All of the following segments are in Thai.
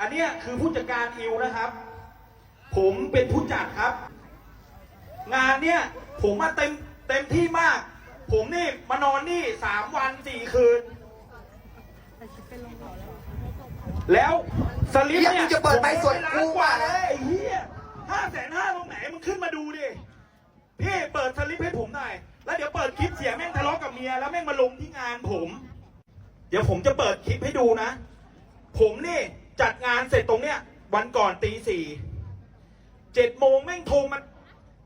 อันเนี้ยคือผู้จัดการอิวนะครับ ผมเป็นผู้จัดครับ งานเนี้ยผมมาเต็มเต็มที่มาก ผมนี่มานอนนี่สามวันสี่คืน แล้วสลิปเหี้ยเนี่ยมึงจะเปิดใบสดกูผมเอาไว้ล้านกว่าว่ะเลยไอ้เหี้ยห้าแสนห้าตรงไหนมึงขึ้นมาดูดิ พี่เปิดสลิปให้ผมหน่อย แล้วเดี๋ยวเปิดคลิปเสียแม่งทะเลาะกับเมียแล้วแม่งมาลงที่งานผม เดี๋ยวผมจะเปิดคลิปให้ดูนะ ผมนี่ จัดงานเสร็จตรงเนี้ย วันก่อนตีสี่เจ็ดโมงแม่งโทรมา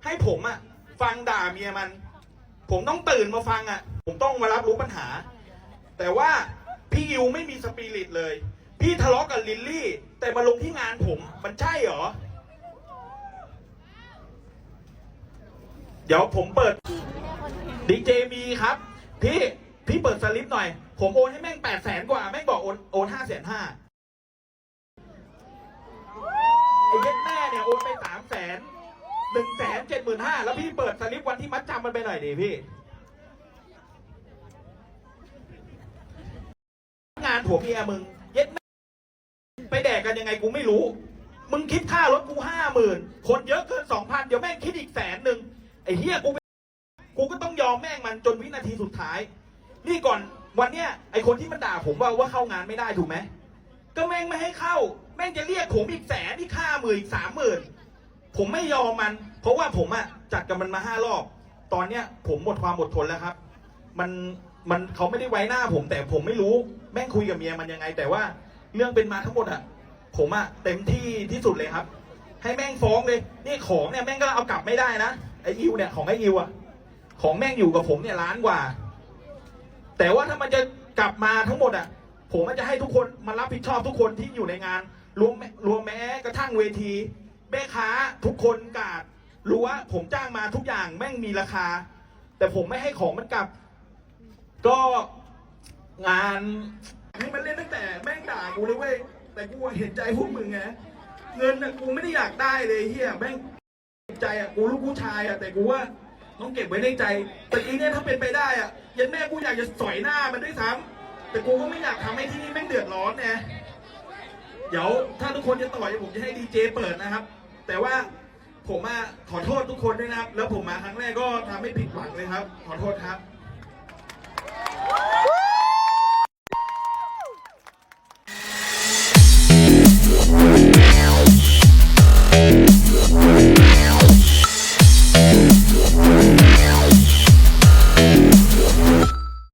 ให้ผมอะฟังด่าเมียมัน ผมต้องตื่นมาฟังอะผมต้องมารับรู้ปัญหา แต่ว่าพี่อิวไม่มีสปิริตเลย พี่ทะเลาะกับลิลลี่ แต่มาลงที่งานผมมันใช่เหรอ เดี๋ยวผมเปิดดีเจมีครับ พี่ พี่เปิดสลิปหน่อย ผมโอนให้แม่งแปดแสนกว่า แม่งบอกโอนโอนห้าแสนห้าไอ้เย็ดแม่เนี่ยโอนไปสามแสน หนึ่งแสนเจ็ดหมื่นห้าแล้วพี่เปิดสลิปวันที่มัดจำมันไปหน่อยดิพี่ งานผัวเมียมึง เย็ดไปแดกกันยังไงกูไม่รู้ มึงคิดค่ารถกูห้าหมื่นคนเยอะเกินสองพันเดี๋ยวแม่งคิดอีกแสนหนึ่งไอ้เฮียกูกูก็ต้องยอมแม่งมันจนวินาทีสุดท้าย นี่ก่อนวันเนี้ยไอคนที่มันด่าผมว่าว่าเข้างานไม่ได้ถูกไหมก็แม่งไม่ให้เข้า แม่งจะเรียกผมอีกแสนอีกค่าหมื่นอีกสามหมื่น ผมไม่ยอมมัน เพราะว่าผมอะจัดกับมันมาห้ารอบ ตอนเนี้ยผมหมดความอดทนแล้วครับ มันมันเขาไม่ได้ไว้หน้าผม แต่ผมไม่รู้แม่งคุยกับเมียมันยังไง แต่ว่าเรื่องเป็นมาทั้งหมดอะผมอะเต็มที่ที่สุดเลยครับ ให้แม่งฟ้องเลย นี่ของเนี่ยแม่งก็เอากลับไม่ได้นะไออิวเนี่ยของไออิวอะของแม่งอยู่กับผมเนี่ยล้านกว่า แต่ว่าถ้ามันจะกลับมาทั้งหมดอะผมมันจะให้ทุกคนมารับผิดชอบทุกคนที่อยู่ในงานรวมรวมแม้กระทั่งเวที แม่ค้าทุกคนกาดรู้ว่าผมจ้างมาทุกอย่างแม่งมีราคา แต่ผมไม่ให้ของมันกลับ ก็งานให้มันเล่นตั้งแต่แม่งด่ากูเลยเว้ยแต่กูเห็นใจพวกมึงไงเงินน่ะกูไม่ได้อยากได้เลยเฮียแม่งใจอะกูลูกผู้ชายอะแต่กูว่าต้องเก็บไว้ในใจแต่อีเนี่ยถ้าเป็นไปได้อะยันแม่กูอยากจะสอยหน้ามันด้วยซ้ำแต่กูก็ไม่อยากทำให้ที่นี่แม่งเดือดร้อนไงเดี๋ยวถ้าทุกคนจะต่อยผมจะให้ดีเจเปิดนะครับ แต่ว่าผมมาขอโทษทุกคนด้วยนะครับ แล้วผมมาครั้งแรกก็ทำให้ผิดหวังเลยครับ ขอโทษครับ